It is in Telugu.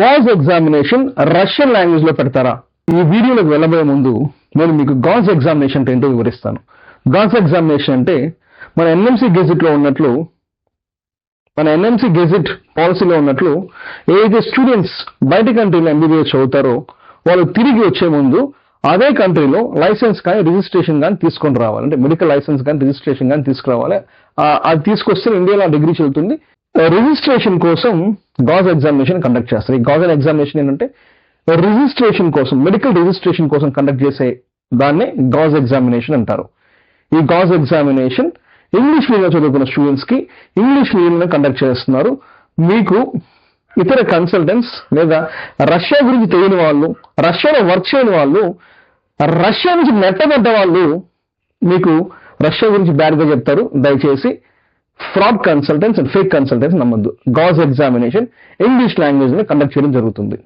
గాజ్ ఎగ్జామినేషన్ రష్యన్ లాంగ్వేజ్లో పెడతారా? ఈ వీడియోలోకి వెళ్ళబోయే ముందు నేను మీకు గాజ్ ఎగ్జామినేషన్ అంటే ఏంటో వివరిస్తాను. గాజ్ ఎగ్జామినేషన్ అంటే మన ఎన్ఎంసి గెజిట్లో ఉన్నట్లు మన ఎన్ఎంసి గెజిట్ పాలసీలో ఉన్నట్లు ఏదైతే స్టూడెంట్స్ బయట కంట్రీలో ఎంబీబీఎస్ చదువుతారో వాళ్ళు తిరిగి వచ్చే ముందు అదే కంట్రీలో లైసెన్స్ కానీ రిజిస్ట్రేషన్ కానీ తీసుకొని రావాలి. అంటే మెడికల్ లైసెన్స్ కానీ రిజిస్ట్రేషన్ కానీ తీసుకురావాలి. అది తీసుకొస్తే ఇండియాలో డిగ్రీ చెల్లుతుంది రిజిస్ట్రేషన్ కోసం గాజ్ ఎగ్జామినేషన్ కండక్ట్ చేస్తారు. ఈ గాజల్ ఎగ్జామినేషన్ ఏంటంటే రిజిస్ట్రేషన్ కోసం మెడికల్ రిజిస్ట్రేషన్ కోసం కండక్ట్ చేసే దాన్నే గాజ్ ఎగ్జామినేషన్ అంటారు. ఈ గాజ్ ఎగ్జామినేషన్ ఇంగ్లీష్ మీడియం చదువుకున్న స్టూడెంట్స్కి ఇంగ్లీష్ మీడియం కండక్ట్ చేస్తున్నారు. మీకు ఇతర కన్సల్టెంట్స్ లేదా రష్యా గురించి తెలియని వాళ్ళు రష్యాలో వర్క్ చేయని వాళ్ళు రష్యా నుంచి నెట్టబడ్డ వాళ్ళు మీకు రష్యా గురించి బ్యాడ్గా చెప్తారు. దయచేసి fraud consultants and fake consultants నమ్మద్దు. గాజ్ ఎగ్జామినేషన్ ఇంగ్లీష్ లాంగ్వేజ్లో కండక్ట్ చేయడం జరుగుతుంది.